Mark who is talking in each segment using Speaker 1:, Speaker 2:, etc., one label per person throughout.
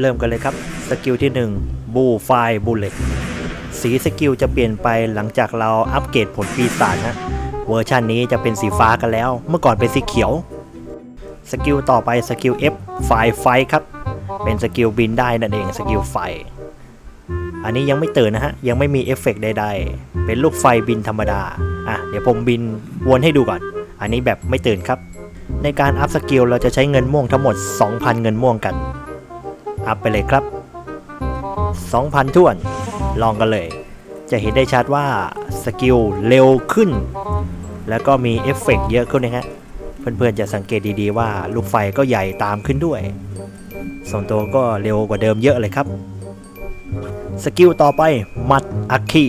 Speaker 1: เริ่มกันเลยครับ สกิลที่1บูไฟบูเลตสีสกิลจะเปลี่ยนไปหลังจากเราอัปเกรดผลปีศาจนะเวอร์ชันนี้จะเป็นสีฟ้ากันแล้ว เมื่อก่อนเป็นสีเขียว สกิลต่อไปสกิล F ไฟไฟครับ เป็นสกิลบินได้นั่นเองสกิลไฟ อันนี้ยังไม่ตื่นนะฮะ ยังไม่มีเอฟเฟกต์ใด ๆ เป็นลูกไฟบินธรรมดา อะ เดี๋ยวผมบินวนให้ดูก่อน อันนี้แบบไม่ตื่นครับ ในการอัพสกิลเราจะใช้เงินม่วงทั้งหมด 2,000 เงินม่วงกัน อัพไปเลยครับ 2,000ท้วน ลองกันเลย จะเห็นได้ชัดว่าสกิลเร็วขึ้น แล้วก็มีเอฟเฟกต์เยอะขึ้นนะฮะ เพื่อนๆจะสังเกตดีๆว่าลูกไฟก็ใหญ่ตามขึ้นด้วยส่วนตัวก็เร็วกว่าเดิมเยอะเลยครับ สกิลต่อไปมัดอัคคี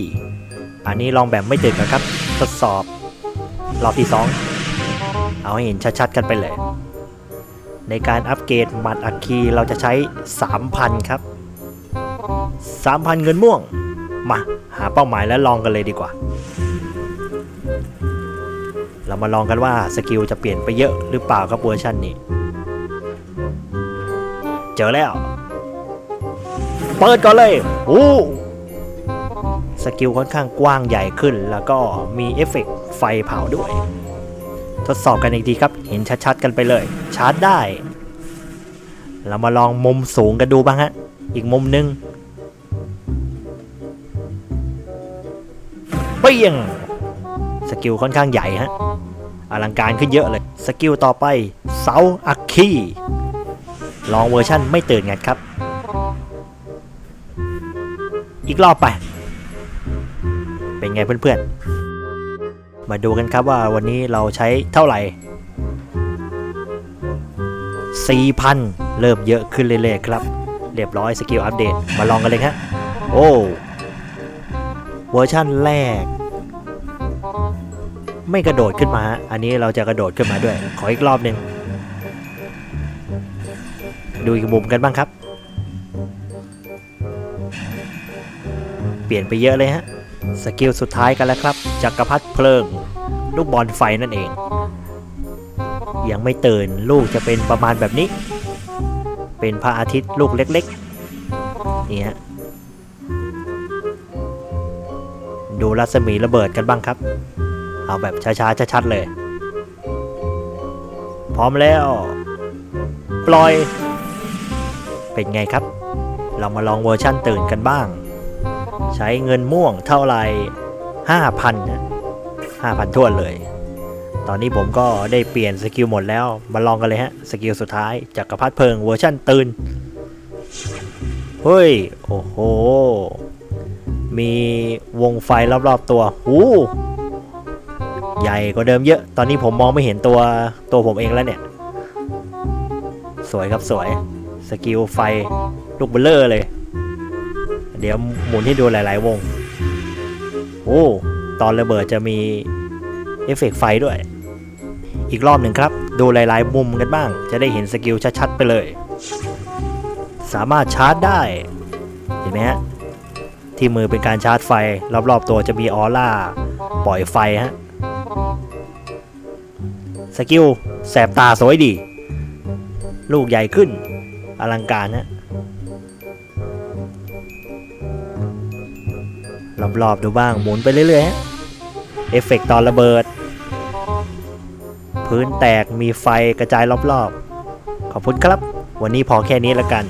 Speaker 1: อันนี้ลองแบบไม่ตื่นกันครับ ทดสอบ รอบที่ 2 เอาให้เห็นชัดๆกันไปเลย ในการอัปเกรดมัดอัคคีเราจะใช้ 3,000 ครับ 3,000 เงินม่วง มา หาเป้าหมายแล้วลองกันเลยดีกว่า เรามาลองกันว่าสกิลจะเปลี่ยนไปเยอะหรือเปล่าครับเวอร์ชันนี้ เจอแล้ว เปิดก่อนเลยโอ้สกิลค่อนข้างกว้างใหญ่ขึ้น แล้วก็มีเอฟเฟกต์ไฟเผาด้วย ทดสอบกันอีกทีครับ เห็นชัดๆกันไปเลย ชาร์จได้ เรามาลองมุมสูงกันดูบ้างฮะ อีกมุมหนึงเปี้ยง สกิลค่อนข้างใหญ่ฮะ อลังการขึ้นเยอะเลย สกิลต่อไป เสาอัคคีลองเวอร์ชั่นไม่ตื่นกันครับ อีกรอบไป เป็นไงเพื่อนๆ มาดูกันครับว่าวันนี้เราใช้เท่าไหร่ 4,000 เริ่มเยอะขึ้นเรื่อยๆครับ เรียบร้อยสกิลอัปเดต มาลองกันเลยฮะ โอ้ เวอร์ชั่นแรก ไม่กระโดดขึ้นมาฮะอันนี้เราจะกระโดดขึ้นมาด้วย ขออีกรอบหนึ่งดูอีกมุมกันบ้างครับ เปลี่ยนไปเยอะเลยฮะ สกิลสุดท้ายกันแล้วครับจักรพรรดิเพลิง ลูกบอลไฟนั่นเอง ยังไม่ตื่นลูกจะเป็นประมาณแบบนี้ เป็นพระอาทิตย์ลูกเล็กๆนี่ฮะดูรัศมีระเบิดกันบ้างครับ เอาแบบช้าๆชัดๆเลย พร้อมแล้ว ปล่อย เป็นไงครับ เรามาลองเวอร์ชั่นตื่นกันบ้าง ใช้เงินม่วงเท่าไหร่5,000นะ5,000ทั่วเลย ตอนนี้ผมก็ได้เปลี่ยนสกิลหมดแล้ว มาลองกันเลยฮะ สกิลสุดท้ายจักกรพรรดิเพลิงเวอร์ชั่นตื่น เฮ้ย โอ้โห มีวงไฟรอบๆตัวหูใหญ่กว่าเดิมเยอะ ตอนนี้ผมมองไม่เห็นตัวตัวผมเองแล้วเนี่ย สวยครับสวย สกิลไฟลูกเบลเลอร์เลย เดี๋ยวหมุนให้ดูหลาย ๆ วง โอ้ ตอนระเบิดจะมีเอฟเฟกต์ไฟด้วย อีกรอบหนึ่งครับ ดูหลาย ๆ มุมกันบ้าง จะได้เห็นสกิลชัด ๆ ไปเลย สามารถชาร์จได้ เห็นไหมฮะ ที่มือเป็นการชาร์จไฟ รอบ ๆ ตัวจะมีออร่า ปล่อยไฟฮะ สกิลแสบตาสวยดี ลูกใหญ่ขึ้น อลังการฮะ รอบๆดูบ้างหมุนไปเรื่อยๆฮะเอฟเฟกต์ตอนระเบิด พื้นแตกมีไฟกระจายรอบๆ ขอบคุณครับ วันนี้พอแค่นี้ละกัน